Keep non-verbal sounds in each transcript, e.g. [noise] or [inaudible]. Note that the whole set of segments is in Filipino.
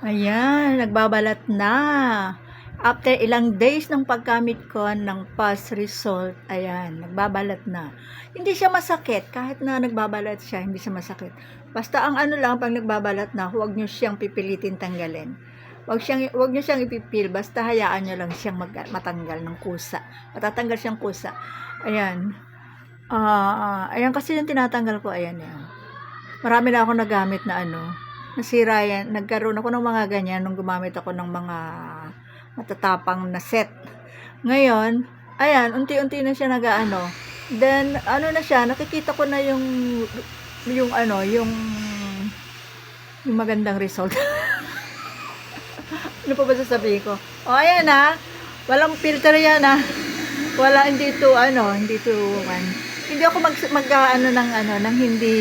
Ayan, nagbabalat na. After ilang days ng paggamit ko ng past result, ayan, nagbabalat na. Hindi siya masakit, kahit na nagbabalat siya, hindi siya masakit. Basta ang ano lang, pag nagbabalat na, huwag nyo siyang pipilitin tanggalin. Huwag, siyang, huwag nyo siyang ipipil, basta hayaan nyo lang siyang mag, matanggal ng kusa. Matatanggal siyang kusa. Ayan. Ah, ayan kasi yung tinatanggal ko, ayan yan. Marami na ako nagamit na ano, nasira yan. Nagkaroon ako ng mga ganyan nung gumamit ako ng mga matatapang na set. Ngayon, ayan, unti-unti na siya nagaano. Then, ano na siya, nakikita ko na yung, yung ano, yung, yung magandang result. [laughs] ano pa ba sasabihin ko? O, ayan na. Walang filter yan ah. Wala, hindi to, ano, hindi to, man. Hindi ako mag, mag ano, ng, ano, ng hindi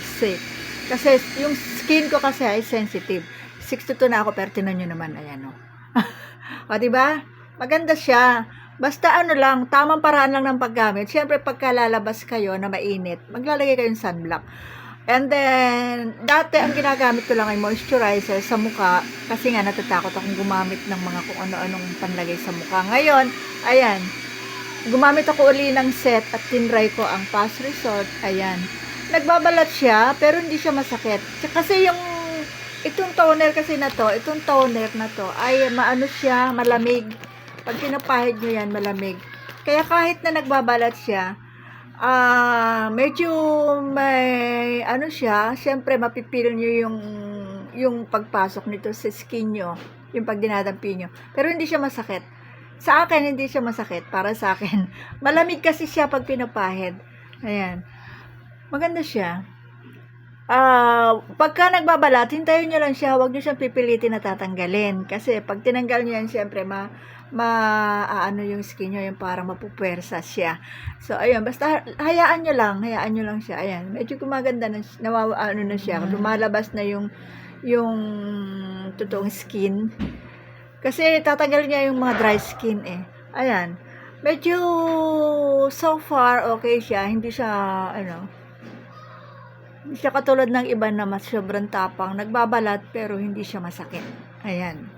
safe. Kasi, yung skin ko kasi ay sensitive. 62 na ako, pero tinan nyo naman, ayan o. [laughs] o, diba? Maganda siya. Basta ano lang, tamang paraan lang ng paggamit. Siyempre, pagka lalabas kayo na mainit, maglalagay kayo ng sunblock. And then, dati ang ginagamit ko lang ay moisturizer sa mukha kasi nga natatakot akong gumamit ng mga kung ano-anong panlagay sa mukha. Ngayon, ayan, gumamit ako uli ng set at tinry ko ang past resort. Ayan, nagbabalat siya pero hindi siya masakit. Kasi yung itong toner kasi na to, itong toner na to ay maano siya, malamig. Pag pinapahid nyo yan, malamig. Kaya kahit na nagbabalat siya, ah medyo may ano siya, syempre mapipil nyo yung yung pagpasok nito sa skin nyo, yung pag dinadampi nyo. Pero hindi siya masakit. Sa akin, hindi siya masakit. Para sa akin. [laughs] Malamig kasi siya pag pinapahid. Ayan. Maganda siya. Ah, pagka nagbabalat, hintayin nyo lang siya, huwag nyo siyang pipilitin na tatanggalin. Kasi pag tinanggal nyo yan, syempre, ma, ma, ano yung skin nyo, yung parang mapupwersa siya. So, ayun, basta hayaan nyo lang, hayaan nyo lang siya. Ayan, medyo gumaganda na, nawawa, ano na siya, lumalabas na yung, yung totoong skin. Kasi tatanggal niya yung mga dry skin eh. Ayan, medyo so far okay siya, hindi siya, ano, hindi siya katulad ng iba na mas sobrang tapang, nagbabalat pero hindi siya masakit. Ayan.